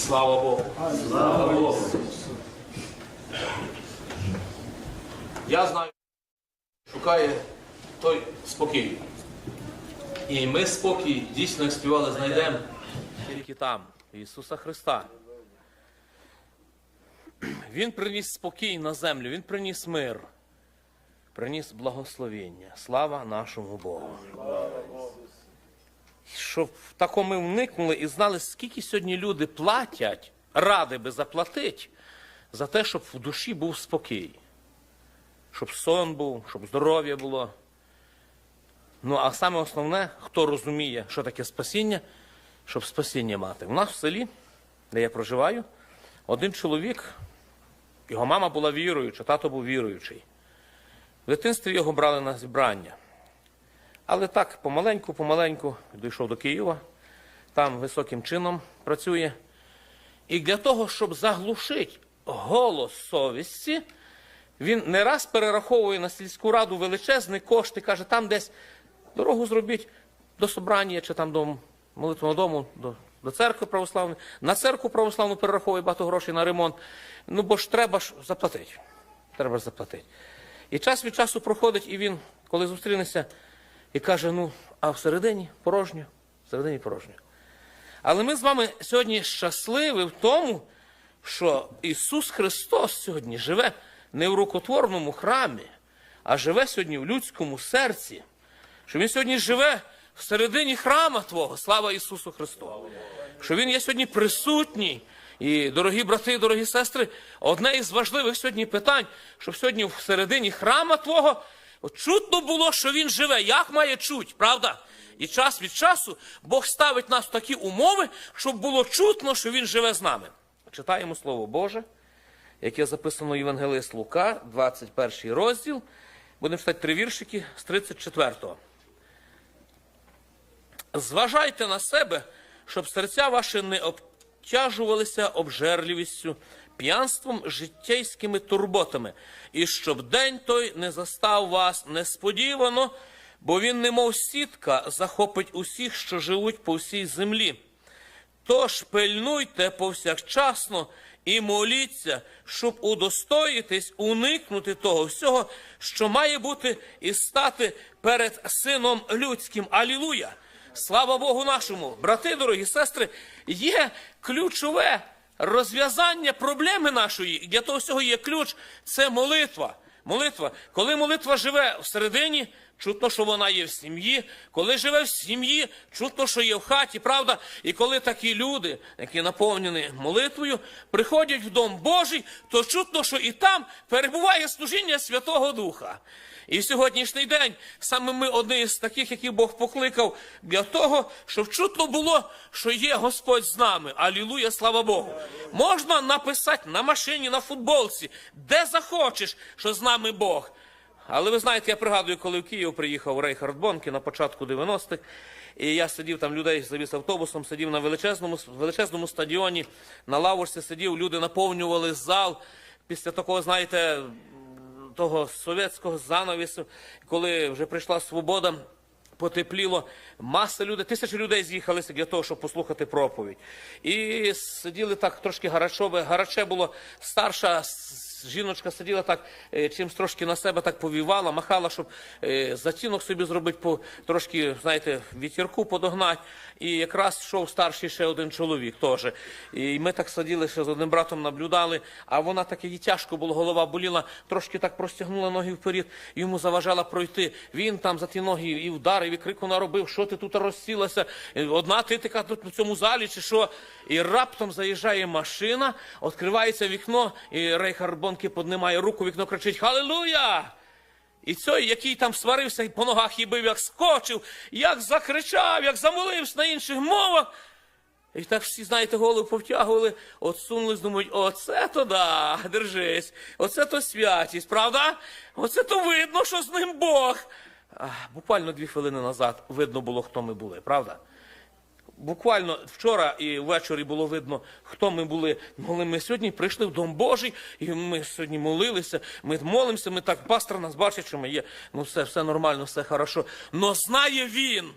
Слава Богу. Слава Богу. Я знаю, шукає той спокій. І ми спокій дійсно, як співали, знайдемо тільки там, Ісуса Христа. Він приніс спокій на землю, Він приніс мир, приніс благословення. Слава нашому Богу. Щоб в такому ми вникнули і знали, скільки сьогодні люди платять, ради би заплатити за те, щоб в душі був спокій, щоб сон був, щоб здоров'я було. Ну, а саме основне, хто розуміє, що таке спасіння, щоб спасіння мати. У нас в селі, де я проживаю, один чоловік, його мама була віруюча, тато був віруючий. В дитинстві його брали на зібрання. Але так, помаленьку, помаленьку дійшов до Києва, там високим чином працює. І для того, щоб заглушити голос совісті, він не раз перераховує на сільську раду величезні кошти, каже, там десь дорогу зробіть до собрання чи там до молитвеного дому, до, до церкви православної. На церкву православну перераховує багато грошей на ремонт. Ну бо ж треба ж заплатити. Треба ж заплатити. І час від часу проходить, і він, коли зустрінеться, і каже: ну, а всередині порожньо, всередині порожньо. Але ми з вами сьогодні щасливі в тому, що Ісус Христос сьогодні живе не в рукотворному храмі, а живе сьогодні в людському серці. Що Він сьогодні живе всередині храма Твого. Слава Ісусу Христу! Що Він є сьогодні присутній. І, дорогі брати, дорогі сестри, одне із важливих сьогодні питань, щоб сьогодні всередині храма Твого чутно було, що Він живе. Як має чуть, правда? І час від часу Бог ставить нас в такі умови, щоб було чутно, що Він живе з нами. Читаємо Слово Боже, яке записано в Євангелист Лука, 21 розділ. Будемо читати три віршики з 34-го. Зважайте на себе, щоб серця ваші не обтяжувалися обжерливістю, п'янством, життєйськими турботами, і щоб день той не застав вас несподівано, бо він, немов сітка, захопить усіх, що живуть по всій землі. Тож пильнуйте повсякчасно і моліться, щоб удостоїтись, уникнути того всього, що має бути і стати перед Сином Людським. Алілуя! Слава Богу нашому! Брати, дорогі сестри, є ключове розв'язання проблеми нашої. Для того всього є ключ це молитва. Молитва. Коли молитва живе всередині, чутно, що вона є в сім'ї. Коли живе в сім'ї, чутно, що є в хаті, правда? І коли такі люди, які наповнені молитвою, приходять в дом Божий, то чутно, що і там перебуває служіння Святого Духа. І сьогоднішній день саме ми одні з таких, яких Бог покликав для того, щоб чутно було, що є Господь з нами. Алілуя, слава Богу. Можна написати на машині, на футболці, де захочеш, що з нами Бог. Але ви знаєте, я пригадую, коли в Київ приїхав Рейхард Бонке на початку 90-х, і я сидів там людей завіз автобусом, сидів на величезному, величезному стадіоні, на лавочці сидів, люди наповнювали зал. Після такого, знаєте, того совєтського занавісу, коли вже прийшла свобода, потепліло, маса людей, тисячі людей з'їхалися для того, щоб послухати проповідь. І сиділи так трошки гарачове, гараче було старша жіночка сиділа так, е, чимсь трошки на себе так повівала, махала, щоб е, затінок собі зробити, по, трошки, знаєте, вітірку подогнати. І якраз йшов старший ще один чоловік теж. І ми так сиділи ще з одним братом, наблюдали, а вона так їй тяжко було, голова боліла, трошки так простягнула ноги вперед, йому заважала пройти. Він там за ті ноги і вдарив, і крику наробив, що ти тут розсілася, одна ти така тут в цьому залі, чи що. І раптом заїжджає машина, відкривається вікно, і Рейхард Бонке піднімає руку, вікно кричить Халилуя! І цей, який там сварився і по ногах і бив, як скочив, як закричав, як замолився на інших мовах. І так всі, знаєте, голову повтягували, отсунулись, думають, оце то да, держись, оце то святість, правда? Оце то видно, що з ним Бог. Буквально дві хвилини назад видно було, хто ми були, правда? Буквально вчора і ввечері було видно, хто ми були. Моли ми сьогодні прийшли в Дом Божий, і ми сьогодні молилися, ми молимося, ми так пастор нас бачить, що ми є. Ну все, все нормально, все хорошо. Но знає він,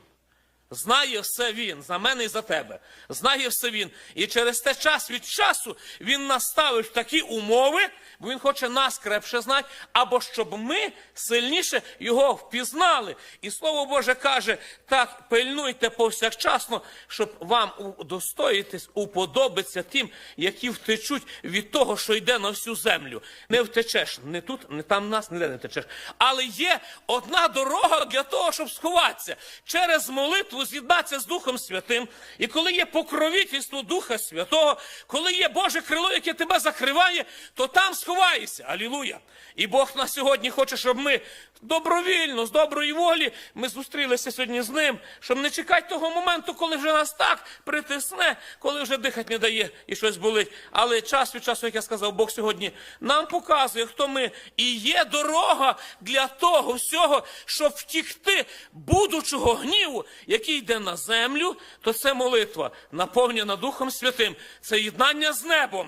Знає все він за мене і за тебе. Знає все він. І через те час від часу він наставив такі умови, бо він хоче нас крепше знати, або щоб ми сильніше його впізнали. І слово Боже каже: так пильнуйте повсякчасно, щоб вам удостоїтись, уподобиться тим, які втечуть від того, що йде на всю землю. Не втечеш не тут, не там нас, ніде не втечеш. Але є одна дорога для того, щоб сховатися через молитву з'єднатися з Духом Святим. І коли є покровительство Духа Святого, коли є Боже крило, яке тебе закриває, то там сховаєшся. Алілуя! І Бог на сьогодні хоче, щоб ми добровільно, з доброї волі, ми зустрілися сьогодні з ним, щоб не чекати того моменту, коли вже нас так притисне, коли вже дихати не дає і щось болить. Але час від часу, як я сказав, Бог сьогодні нам показує, хто ми. І є дорога для того всього, щоб втікти будучого гніву, який йде на землю, то це молитва, наповнена Духом Святим, це єднання з небом.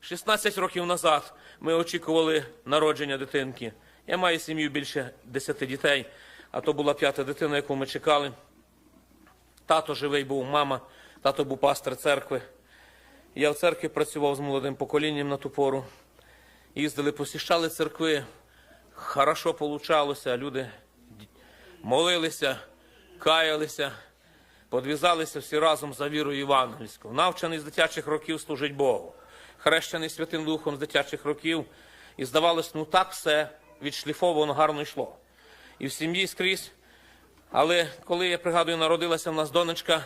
16 років назад ми очікували народження дитинки. Я маю сім'ю більше 10 дітей, а то була п'ята дитина, яку ми чекали. Тато живий був, мама, тато був пастор церкви. Я в церкві працював з молодим поколінням на ту пору. Їздили, посіщали церкви. Хорошо получалося, люди молилися, каялися, подвізалися всі разом за вірою євангельську. Навчений з дитячих років служить Богу. Хрещений Святим Духом з дитячих років. І здавалось, ну так все відшліфовано гарно йшло. І в сім'ї скрізь. Але коли я пригадую, народилася в нас донечка,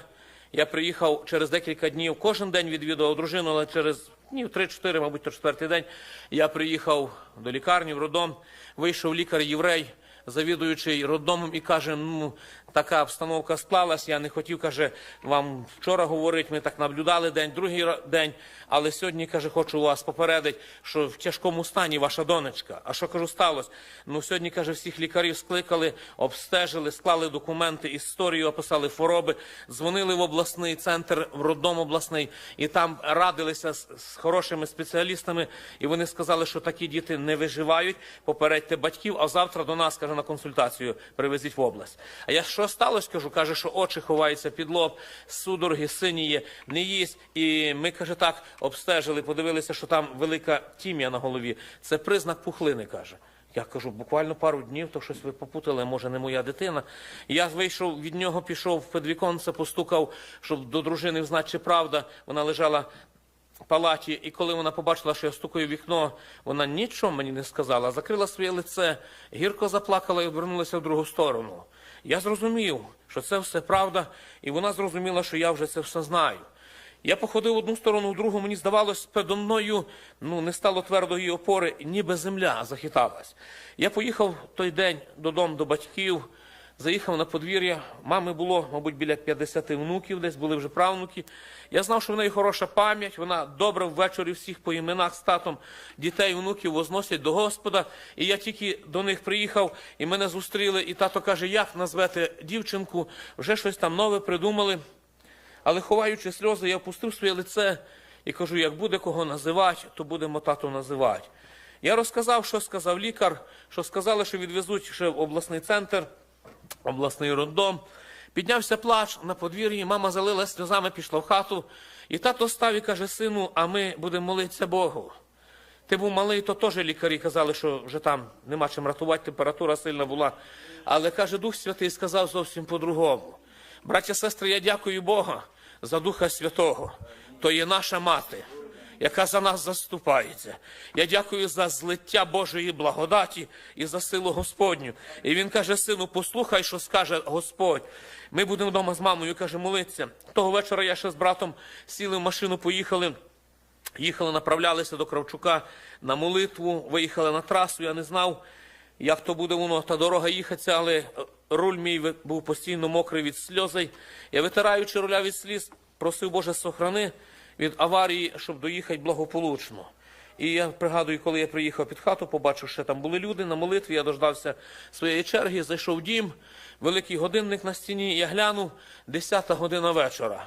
я приїхав через декілька днів, кожен день відвідував дружину, але через днів 3-4, мабуть, то четвертий день, я приїхав до лікарні в роддом, вийшов лікар-єврей, завідуючий роддомом, і каже: ну, така обстановка склалась, я не хотів, каже, вам вчора говорити, ми так наблюдали день, другий день, але сьогодні, каже, хочу вас попередити, що в тяжкому стані ваша донечка. А що кажу, сталося? Ну, сьогодні, каже, всіх лікарів скликали, обстежили, склали документи, історію, описали хвороби, дзвонили в обласний центр, в роддом обласний, і там радилися з, з хорошими спеціалістами, і вони сказали, що такі діти не виживають, попередьте батьків, а завтра до нас, каже, на консультацію привезіть в область. А я що сталося, кажу, каже, що очі ховаються під лоб, судороги синіє, не їсть. І ми, каже, так обстежили, подивилися, що там велика тім'я на голові. Це признак пухлини, каже. Я кажу, буквально пару днів, то щось ви попутали, може, не моя дитина. Я вийшов від нього, пішов в підвіконце, постукав, щоб до дружини взнати, чи правда. Вона лежала в палаті, і коли вона побачила, що я стукаю в вікно, вона нічого мені не сказала, закрила своє лице, гірко заплакала і обернулася в другу сторону. Я зрозумів, що це все правда, і вона зрозуміла, що я вже це все знаю. Я походив одну сторону, в другу, мені здавалось, передо мною ну, не стало твердої опори, ніби земля захиталась. Я поїхав той день додому до батьків, заїхав на подвір'я. Мами було, мабуть, біля 50 внуків, десь були вже правнуки. Я знав, що в неї хороша пам'ять, вона добре ввечері всіх по іменах з татом дітей, внуків возносять до Господа. І я тільки до них приїхав, і мене зустріли, і тато каже, як назвете дівчинку, вже щось там нове придумали. Але ховаючи сльози, я опустив своє лице і кажу, як буде кого називати, то будемо тату називати. Я розказав, що сказав лікар, що сказали, що відвезуть ще в обласний центр, обласний роддом. Піднявся плач на подвір'ї, мама залила сльозами, пішла в хату. І тато став і каже, сину, а ми будемо молитися Богу. Ти був малий, то теж лікарі казали, що вже там нема чим рятувати, температура сильна була. Але каже, Дух Святий сказав зовсім по-другому. Браття, сестри, я дякую Бога за Духа Святого. То є наша мати, яка за нас заступається. Я дякую за злиття Божої благодаті і за силу Господню. І він каже, сину, послухай, що скаже Господь. Ми будемо вдома з мамою, каже, молитися. Того вечора я ще з братом сіли в машину, поїхали. Їхали, направлялися до Кравчука на молитву, виїхали на трасу, я не знав, як то буде воно, та дорога їхатися, але руль мій був постійно мокрий від сльозей. Я витираючи руля від сліз, просив Боже, сохрани від аварії, щоб доїхати благополучно. І я пригадую, коли я приїхав під хату, побачив, що там були люди на молитві, я дождався своєї черги, зайшов в дім, великий годинник на стіні, я глянув, 10 година вечора.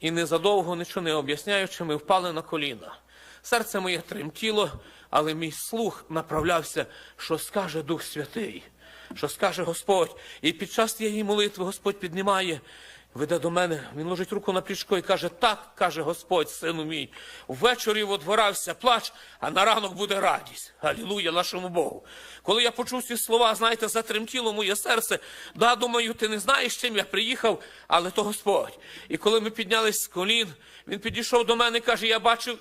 І незадовго, нічого не об'ясняючи, ми впали на коліна. Серце моє тремтіло, але мій слух направлявся, що скаже Дух Святий, що скаже Господь. І під час тієї молитви Господь піднімає веде до мене, він ложить руку на плічко і каже: Так, каже Господь, сину мій, ввечері водворався плач, а на ранок буде радість. Алілуя нашому Богу. Коли я почув ці слова, знаєте, затремтіло моє серце. Да, думаю, ти не знаєш, чим я приїхав, але то Господь. І коли ми піднялись з колін, він підійшов до мене і каже: Я бачив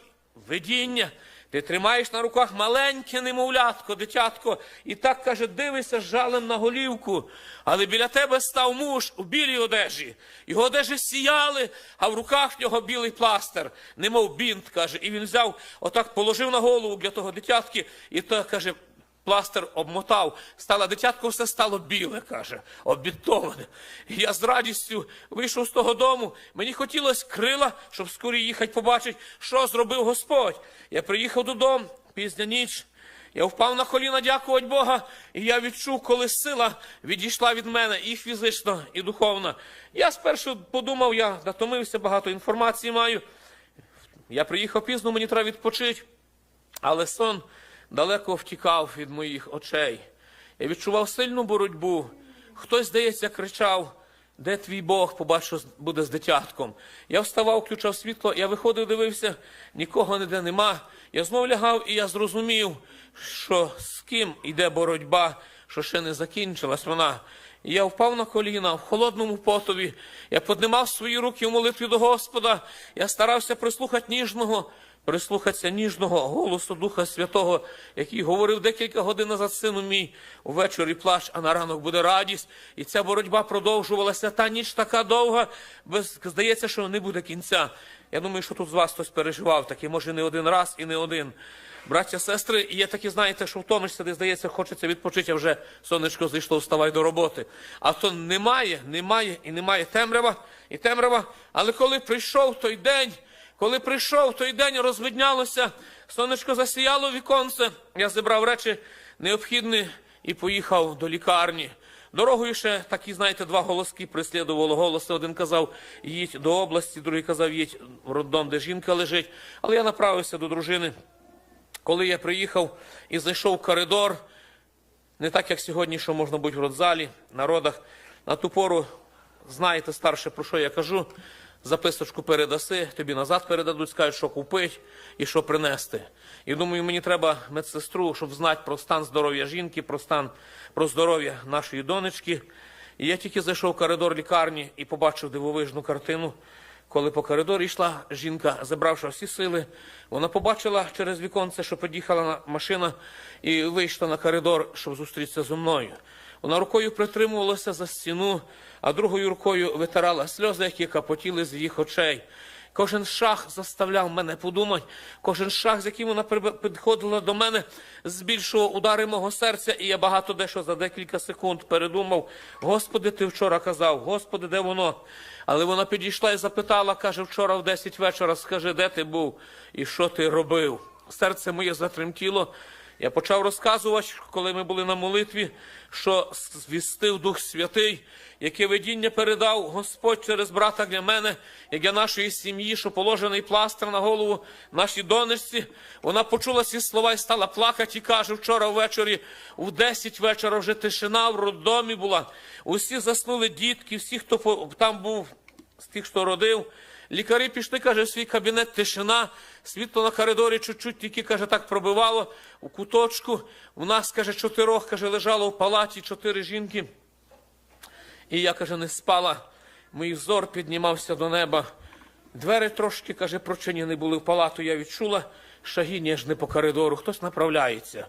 видіння. Ти тримаєш на руках маленьке немовлятко, дитятко, і так каже, дивишся жалем на голівку. Але біля тебе став муж у білій одежі. Його одежі сіяли, а в руках в нього білий пластир, немов бінт, каже. І він взяв, отак положив на голову для того дитятки, і так каже. Пластир обмотав, стало дитятко, все стало біле, каже, обітоване. Я з радістю вийшов з того дому. Мені хотілося крила, щоб скорі їхати побачити, що зробив Господь. Я приїхав додому, пізня ніч. Я впав на коліна, дякувати Бога, і я відчув, коли сила відійшла від мене і фізично, і духовно. Я спершу подумав, я натомився, багато інформації маю. Я приїхав пізно, мені треба відпочити. Але сон далеко втікав від моїх очей. Я відчував сильну боротьбу. Хтось, здається, кричав: де твій Бог, побачу, буде з дитятком. Я вставав, включав світло, я виходив, дивився, нікого ніде нема. Я знов лягав, і я зрозумів, що з ким йде боротьба, що ще не закінчилась вона. Я впав на коліна в холодному потові. Я піднімав свої руки в молитві до Господа. Я старався прислухати ніжного, прислухатися ніжного голосу Духа Святого, який говорив декілька годин назад, сину мій, увечері плач, а на ранок буде радість. І ця боротьба продовжувалася. Та ніч така довга, без, здається, що не буде кінця. Я думаю, що тут з вас хтось переживав таке, може, не один раз і не один. Браття, сестри, є такі, знаєте, що втомишся, де здається, хочеться відпочити, а вже сонечко зайшло, вставай до роботи. А то немає, немає і немає темрява, і темрява. Але коли прийшов той день, коли прийшов той день, розвиднялося, сонечко засіяло віконце, я зібрав речі необхідні і поїхав до лікарні. Дорогою ще такі, знаєте, два голоски прислідувало голоси. Один казав, їдь до області, другий казав, їдь в роддом, де жінка лежить. Але я направився до дружини. Коли я приїхав і зайшов в коридор, не так, як сьогодні, що можна бути в родзалі, народах, на ту пору, знаєте старше, про що я кажу, записочку передаси, тобі назад передадуть, скажуть, що купити і що принести. І думаю, мені треба медсестру, щоб знати про стан здоров'я жінки, про стан про здоров'я нашої донечки. І я тільки зайшов в коридор лікарні і побачив дивовижну картину. Коли по коридорі йшла жінка, забравши всі сили, вона побачила через віконце, що під'їхала машина, і вийшла на коридор, щоб зустрітися зі мною. Вона рукою притримувалася за стіну, а другою рукою витирала сльози, які капотіли з їх очей. Кожен шаг заставляв мене подумати, кожен шаг, з яким вона підходила до мене, збільшував удари мого серця, і я багато дещо за декілька секунд передумав. Господи, ти вчора казав, Господи, де воно? Але вона підійшла і запитала, каже, вчора в 10 вечора, скажи, де ти був і що ти робив? Серце моє затремтіло. Я почав розказувати, коли ми були на молитві, що звістив Дух Святий, яке видіння передав Господь через брата для мене, як для нашої сім'ї, що положений пластир на голову нашій донечці. Вона почула ці слова і стала плакати і каже, вчора ввечері, в 10 вечора вже тишина в роддомі була. Усі заснули дітки, всі, хто там був з тих, хто родив. Лікарі пішли, каже, в свій кабінет тишина, світло на коридорі чуть-чуть тільки, каже, так пробивало у куточку. У нас, каже, чотирьох, каже, лежало в палаті чотири жінки. І я, каже, не спала. Мій взор піднімався до неба. Двері трошки, каже, прочинені були в палату. Я відчула шаги ніжні по коридору. Хтось направляється.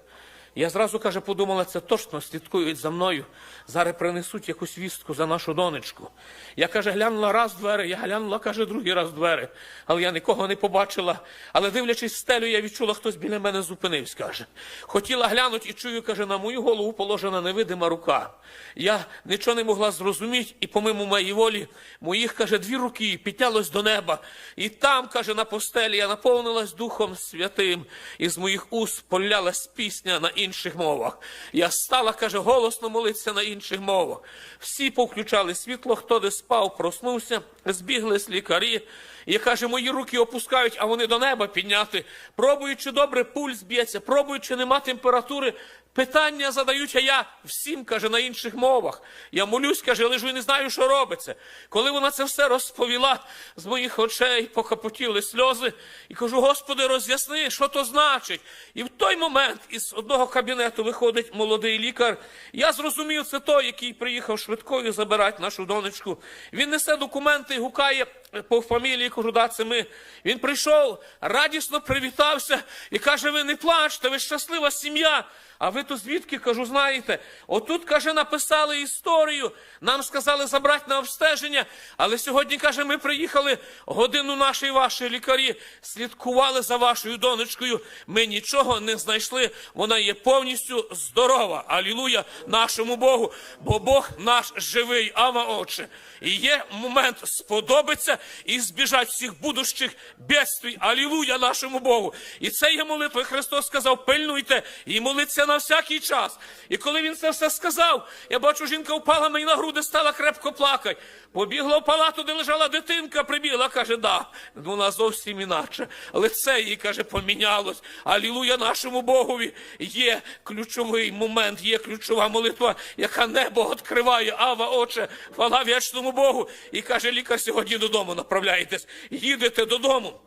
Я зразу, каже, подумала, це точно слідкують за мною. Зараз принесуть якусь вістку за нашу донечку. Я, каже, глянула раз двері, я глянула, каже, другий раз двері. Але я нікого не побачила. Але дивлячись стелю, я відчула, хтось біля мене зупинився, каже. Хотіла глянути і чую, каже, на мою голову положена невидима рука. Я нічого не могла зрозуміти, і помимо моєї волі, моїх, каже, дві руки піднялось до неба. І там, каже, на постелі я наповнилась Духом Святим, і з моїх уст полялась пісня на інших мовах. Я стала, каже, голосно молитися на інших мовах. Всі повключали світло, хто де спав, проснувся, збіглись лікарі. Я каже, мої руки опускають, а вони до неба підняти. Пробуючи добре, пульс б'ється, пробуючи нема температури, Питання задають, я всім, каже, на інших мовах. Я молюсь, каже, лежу і не знаю, що робиться. Коли вона це все розповіла, з моїх очей покапотіли сльози, і кажу, Господи, роз'ясни, що то значить. І в той момент із одного кабінету виходить молодий лікар. Я зрозумів, це той, який приїхав швидкою забирати нашу донечку. Він несе документи і гукає по фамілії, кажу, це ми. Він прийшов, радісно привітався і каже: ви не плачте, ви щаслива сім'я. А ви то звідки кажу, знаєте? Отут, каже, написали історію. Нам сказали забрати на обстеження. Але сьогодні, каже, ми приїхали годину наші і ваші лікарі, слідкували за вашою донечкою. Ми нічого не знайшли. Вона є повністю здорова. Алілуя нашому Богу. Бо Бог наш живий, ава отче. І є момент сподобиться і збіжать всіх будущих бедствій. Алілуя нашому Богу. І це є молитва. Христос сказав: пильнуйте і молиться на всякий час. І коли він це все сказав, я бачу, жінка впала мені на груди, стала крепко плакати. Побігла в палату, де лежала дитинка, прибігла, каже, да, вона зовсім іначе. Лице її, каже, помінялось. Алілуя нашому Богові. Є ключовий момент, є ключова молитва, яка небо відкриває. Ава, Отче, хвала вічному Богу. І каже, лікар, сьогодні додому направляєтесь. Їдете додому.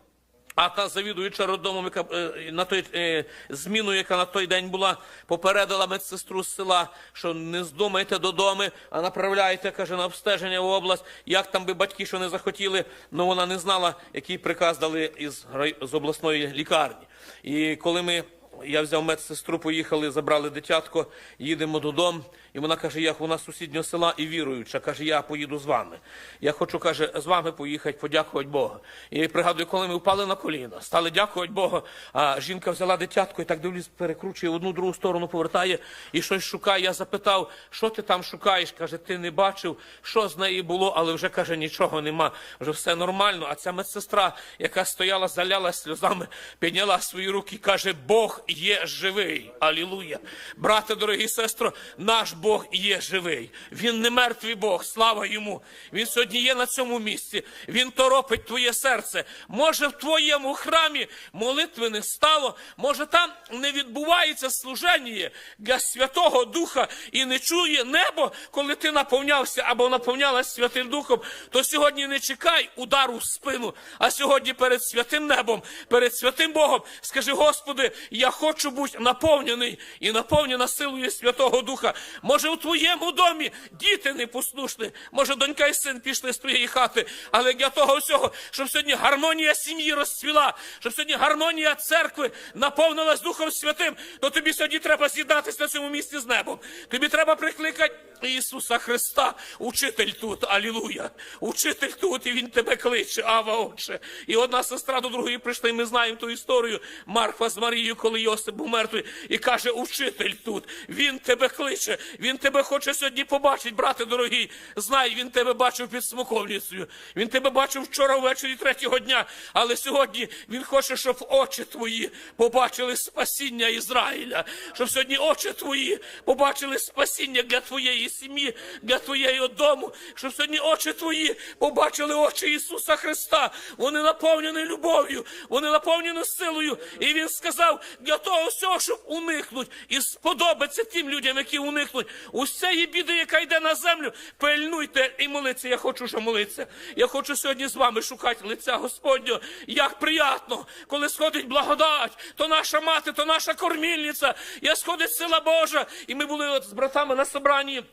А та завідуюча роддомом, яка е, на той е, зміну, яка на той день була, попередила медсестру з села, що не здумайте додому, а направляйте, каже, на обстеження в область. Як там би батьки, що не захотіли, ну вона не знала, який приказ дали із з обласної лікарні. І коли ми я взяв медсестру, поїхали, забрали дитятко, їдемо додому. І вона каже: я вона сусіднього села і віруюча. Каже, я поїду з вами. Я хочу, каже, з вами поїхати, подякувати Богу. І пригадую, коли ми впали на коліна, стали дякувати Богу. А жінка взяла дитятко і так дивлюсь, перекручує одну другу сторону, повертає і щось шукає. Я запитав, що ти там шукаєш? Каже, ти не бачив, що з неї було, але вже каже, нічого нема. Вже все нормально. А ця медсестра, яка стояла, залялась сльозами, підняла свої руки каже: Бог є живий. Алілуя. Брате, дорогі сестро, наш Бог є живий. Він не мертвий Бог, слава йому. Він сьогодні є на цьому місці. Він торопить твоє серце. Може, в твоєму храмі молитви не стало, може там не відбувається служення для Святого Духа і не чує небо, коли ти наповнявся або наповнялась Святим Духом, то сьогодні не чекай удару в спину, а сьогодні перед святим небом, перед святим Богом скажи, Господи, я хочу бути наповнений і наповнена силою Святого Духа. Може, у твоєму домі діти непослушні, може, донька і син пішли з твоєї хати, але для того всього, щоб сьогодні гармонія сім'ї розцвіла, щоб сьогодні гармонія церкви наповнилась Духом Святим, то тобі сьогодні треба з'єднатися на цьому місці з небом. Тобі треба прикликати Ісуса Христа, учитель тут, алілуя. Учитель тут, і Він тебе кличе, ава отче. І одна сестра до другої прийшла, і ми знаємо ту історію. Марфа з Марією, коли Йосип був мертвий, і каже, учитель тут, він тебе кличе, він тебе хоче сьогодні побачити, брате дорогий. Знай, він тебе бачив під смоковницею. Він тебе бачив вчора ввечері третього дня. Але сьогодні він хоче, щоб очі твої побачили спасіння Ізраїля, щоб сьогодні очі твої побачили спасіння для твоєї сім'ї, для твоєї дому, щоб сьогодні очі твої побачили очі Ісуса Христа. Вони наповнені любов'ю, вони наповнені силою. І Він сказав для того всього, щоб уникнуть і сподобаться тим людям, які уникнуть усієї біди, яка йде на землю. Пильнуйте і молиться. Я хочу вже молитися. Я хочу сьогодні з вами шукати лиця Господнього. Як приятно, коли сходить благодать, то наша мати, то наша кормільниця. Я сходить сила Божа. І ми були от з братами на собранні.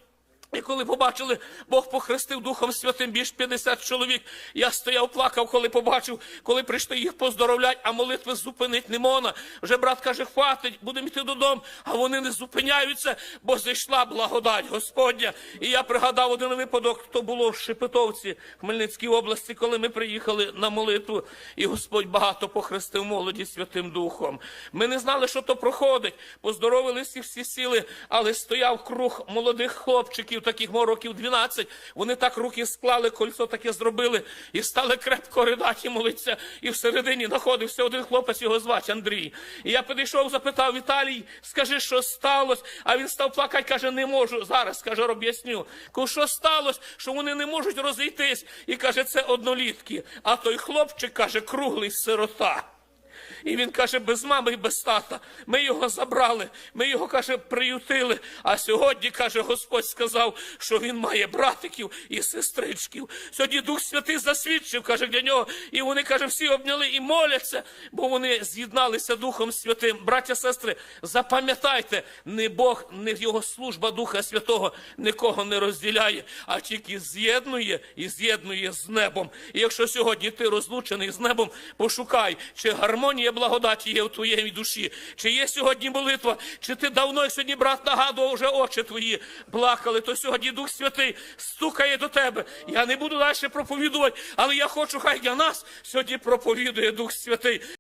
І коли побачили, Бог похрестив Духом Святим більш 50 чоловік. Я стояв, плакав, коли побачив, коли прийшли їх поздоровлять, а молитви зупинити не можна. Вже брат каже, хватить, будемо йти додому. А вони не зупиняються, бо зайшла благодать Господня. І я пригадав один випадок, то було в Шепетовці, Хмельницькій області, коли ми приїхали на молитву, і Господь багато похрестив молоді Святим Духом. Ми не знали, що то проходить. Поздоровилися всі сіли, але стояв круг молодих хлопчиків, таких мов років 12. Вони так руки склали, кольцо таке зробили і стали крепко ридати і молитися. І всередині знаходився один хлопець, його звати Андрій. І я підійшов, запитав Віталій, скажи, що сталося? А він став плакати, каже, не можу. Зараз каже, об'ясню. Кажу, що сталося, що вони не можуть розійтись. І каже, це однолітки. А той хлопчик каже, круглий сирота. І він каже, без мами і без тата. Ми його забрали, ми його каже, приютили. А сьогодні, каже, Господь сказав, що він має братиків і сестричків. Сьогодні Дух Святий засвідчив, каже для нього, і вони каже, всі обняли і моляться, бо вони з'єдналися Духом Святим. Браття, сестри, запам'ятайте, не Бог, не його служба Духа Святого нікого не розділяє, а тільки з'єднує і з'єднує з небом. І якщо сьогодні ти розлучений з небом, пошукай, чи гармонія благодаті є в твоєму душі, чи є сьогодні молитва, чи ти давно, сьогодні брат нагадував, вже очі твої плакали, то сьогодні Дух Святий стукає до тебе. Я не буду далі проповідувати, але я хочу, хай для нас сьогодні проповідує Дух Святий.